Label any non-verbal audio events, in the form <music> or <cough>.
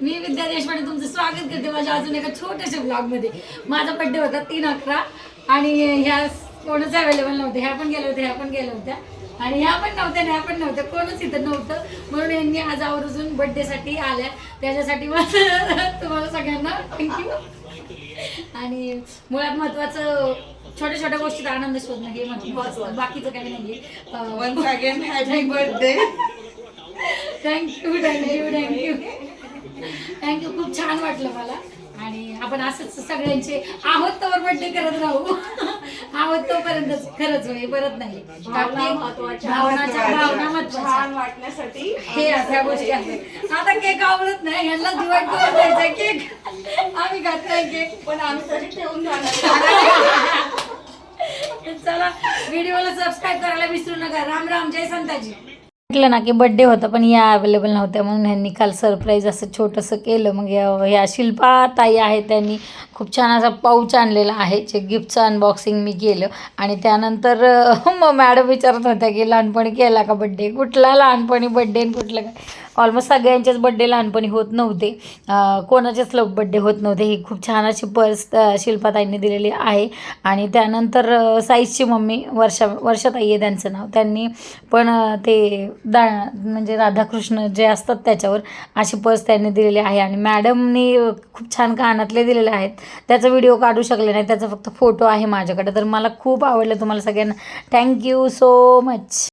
मी विद्या देशपांडे तुमचं स्वागत करते माझ्या अजून एका छोट्याशा ब्लॉगमध्ये माझा बड्डे होता तीन अकरा आणि ह्या कोणच अवेलेबल नव्हते. ह्या पण गेल्या होत्या ह्या पण गेल्या होत्या. आणि ह्या पण नव्हत्या आणि ह्या पण नव्हत्या. कोणच इथं नव्हतं. म्हणून यांनी आज आवर्जून बड्डेसाठी आल्या. त्याच्यासाठी माझं <laughs> तुम्हाला सगळ्यांना थँक्यू आणि मुळात महत्वाचं छोट्या छोट्या गोष्टीत आनंद शोधणं हे महत्वाचं. बाकीचं काही नाहीये. अं, once again happy birthday thank you thank you thank you thank you खूप छान वाटलं मला. आणि आपण असंच सगळ्यांचे आहोत तोवर बड्डे करत राहू. <laughs> आहोत तोपर्यंतच खरंच होय परत नाही. भावना. भावनाच्या भावना महत्त्वाच्या वाटण्यासाठी हे अशा गोष्टी आहेत. आता केक आवडत नाही ह्यांना दिवाळी करून द्यायचा केक. आम्ही खात नाही केक. पण आम्ही तरी ठेवून जाणार. <laughs> चला व्हिडिओला सबस्क्राईब करायला विसरू नका. राम राम जय संताजी. म्हटलं ना की बड्डे होता पण या अवेलेबल नव्हत्या. म्हणून ह्यांनी काल सरप्राईज असं छोटंसं केलं. मग या- ह्या शिल्पा ताई आहे त्यांनी खूप छान असा पाऊच आणलेला आहे. जे गिफ्टचं अनबॉक्सिंग मी केलं. आणि त्यानंतर <laughs> मग मॅडम विचारत होत्या की लहानपणी केला का बड्डे कुठला लहानपणी बड्डे आणि कुठलं काय? ऑलमोस्ट सगळ्यांचेच बड्डे लहानपणी होत नव्हते. कोणाचेच लव बड्डे होत नव्हते. ही खूप छान अशी पर्स शिल्पाताईंनी दिलेली आहे. आणि त्यानंतर साईजची मम्मी वर्षा वर्षाताई आहे त्यांचं नाव. त्यांनी पण ते दा म्हणजे राधाकृष्ण जे असतात त्याच्यावर अशी पर्स त्यांनी दिलेली आहे. आणि मॅडमनी खूप छान कानातले दिलेले आहेत. त्याचा व्हिडिओ काढू शकले नाही. त्याचा फक्त फोटो आहे माझ्याकडे. तर मला खूप आवडलं तुम्हाला सगळ्यांना. Thank you so much